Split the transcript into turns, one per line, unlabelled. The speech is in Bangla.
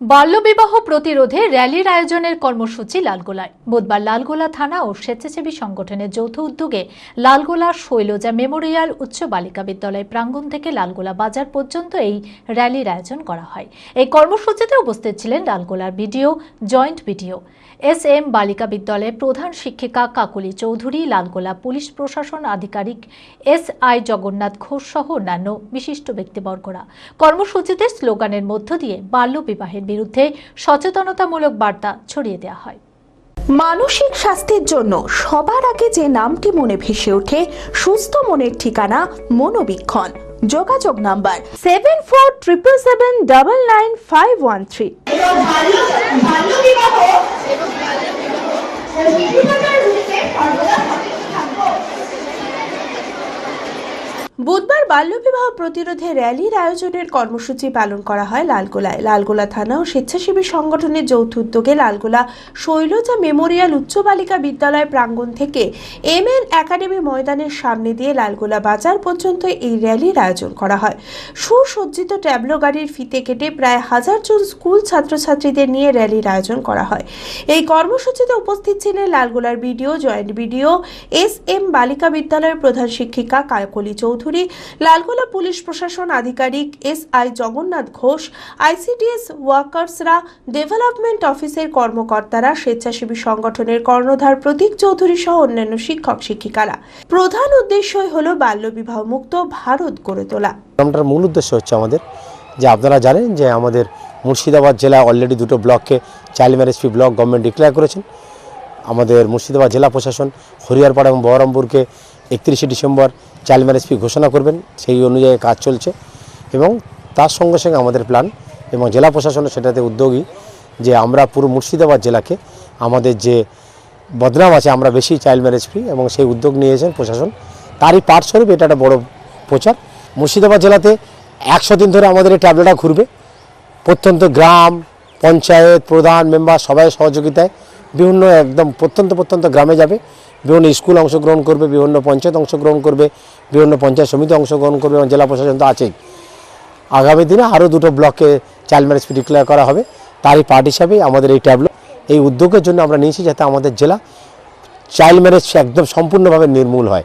বাল্যবিবাহ প্রতিরোধে র্যালির আয়োজনের কর্মসূচি লালগোলায়। বুধবার লালগোলা থানা ও স্বেচ্ছাসেবী সংগঠনের যৌথ উদ্যোগে লালগোলা শৈলজা মেমোরিয়াল উচ্চ বালিকা বিদ্যালয় প্রাঙ্গণ থেকে লালগোলা বাজার পর্যন্ত এই র্যালির আয়োজন করা হয়। এই কর্মসূচিতে উপস্থিত ছিলেন লালগোলার BDO, joint BDO, S M বালিকা বিদ্যালয়ের প্রধান শিক্ষিকা কাকলি চৌধুরী, লালগোলা পুলিশ প্রশাসন আধিকারিক এস আই জগন্নাথ ঘোষ সহ অন্যান্য বিশিষ্ট ব্যক্তিবর্গরা। কর্মসূচিতে স্লোগানের মধ্য দিয়ে বাল্যবিবাহের বিরুদ্ধে সচেতনতামূলক বার্তা ছড়িয়ে দেওয়া হয়।
মানসিক স্বাস্থ্যের জন্য সবার আগে যে নামটি মনে ভেসে ওঠে, সুস্থ মনের ঠিকানা মনোবীক্ষণ। যোগাযোগ number seven four triple seven double nine five one three
বাল্যবিবাহ
প্রতিরোধে র্যালির আয়োজনের কর্মসূচি পালন করা হয় লালগোলায়। লালগোলা থানা ও স্বেচ্ছাসেবী সংগঠনের যৌথ উদ্যোগে লালগোলা শৈলজা মেমোরিয়াল উচ্চ বালিকা বিদ্যালয় প্রাঙ্গণ থেকে এম এন একাডেমি ময়দানের সামনে দিয়ে লালগোলা বাজার পর্যন্ত এই র্যালির আয়োজন করা হয়। সুসজ্জিত ট্যাবলো গাড়ির ফিতে কেটে প্রায় হাজার জন স্কুল ছাত্রছাত্রীদের নিয়ে র্যালির আয়োজন করা হয়। এই কর্মসূচিতে উপস্থিত ছিলেন লালগোলার BDO, joint BDO, S M বালিকা বিদ্যালয়ের প্রধান শিক্ষিকা কাকলি চৌধুরী লালগোলা পুলিশ প্রশাসন আধিকারিক S I Jagannath Ghosh, ICDS ওয়ার্কার্সরা development অফিসের কর্মকর্তারা, স্বেচ্ছাসেবী সংগঠনের কর্ণধার প্রতীক চৌধুরী সহ অন্যান্য শিক্ষক শিক্ষিকারা। প্রধান উদ্দেশ্যই হলো বাল্যবিবাহ মুক্ত ভারত গড়ে তোলা।
মূল উদ্দেশ্য হচ্ছে আমাদের যে আপনারা জানেন যে আমাদের মুর্শিদাবাদ জেলা অলরেডি দুটো ব্লককে child marriage free block government declare করেছেন। আমাদের মুর্শিদাবাদ জেলা প্রশাসন হরিয়ারপাড়া এবং বহরমপুরকে একত্রিশে ডিসেম্বর চাইল্ড ম্যারেজ ফ্রি ঘোষণা করবেন, সেই অনুযায়ী কাজ চলছে এবং তার সঙ্গে সঙ্গে আমাদের প্ল্যান এবং জেলা প্রশাসনের সেটাতে উদ্যোগী যে আমরা পুরো মুর্শিদাবাদ জেলাকে আমাদের যে বদনাম আছে, আমরা বেশি চাইল্ড ম্যারেজ ফ্রি এবং সেই উদ্যোগ নিয়েছেন প্রশাসন। তারই পাঠস্বরূপ এটা একটা বড় প্রচার। মুর্শিদাবাদ জেলাতে একশো দিন ধরে আমাদের এই ট্যাবলেটটা ঘুরবে। প্রত্যন্ত গ্রাম, পঞ্চায়েত, প্রধান, মেম্বার সবাই সহযোগিতায় বিভিন্ন একদম প্রত্যন্ত প্রত্যন্ত গ্রামে যাবে, বিভিন্ন স্কুল অংশগ্রহণ করবে, বিভিন্ন পঞ্চায়েত অংশগ্রহণ করবে, বিভিন্ন পঞ্চায়েত সমিতি অংশগ্রহণ করবে এবং জেলা প্রশাসন তো আছেই। আগামী দিনে আরও দুটো ব্লকে চাইল্ড ম্যারেজ ডিক্লেয়ার করা হবে। তারই পার্ট হিসাবে আমাদের এই ট্যাবলো, এই উদ্যোগের জন্য আমরা নিয়েছি যাতে আমাদের জেলা চাইল্ড ম্যারেজ একদম সম্পূর্ণভাবে নির্মূল হয়।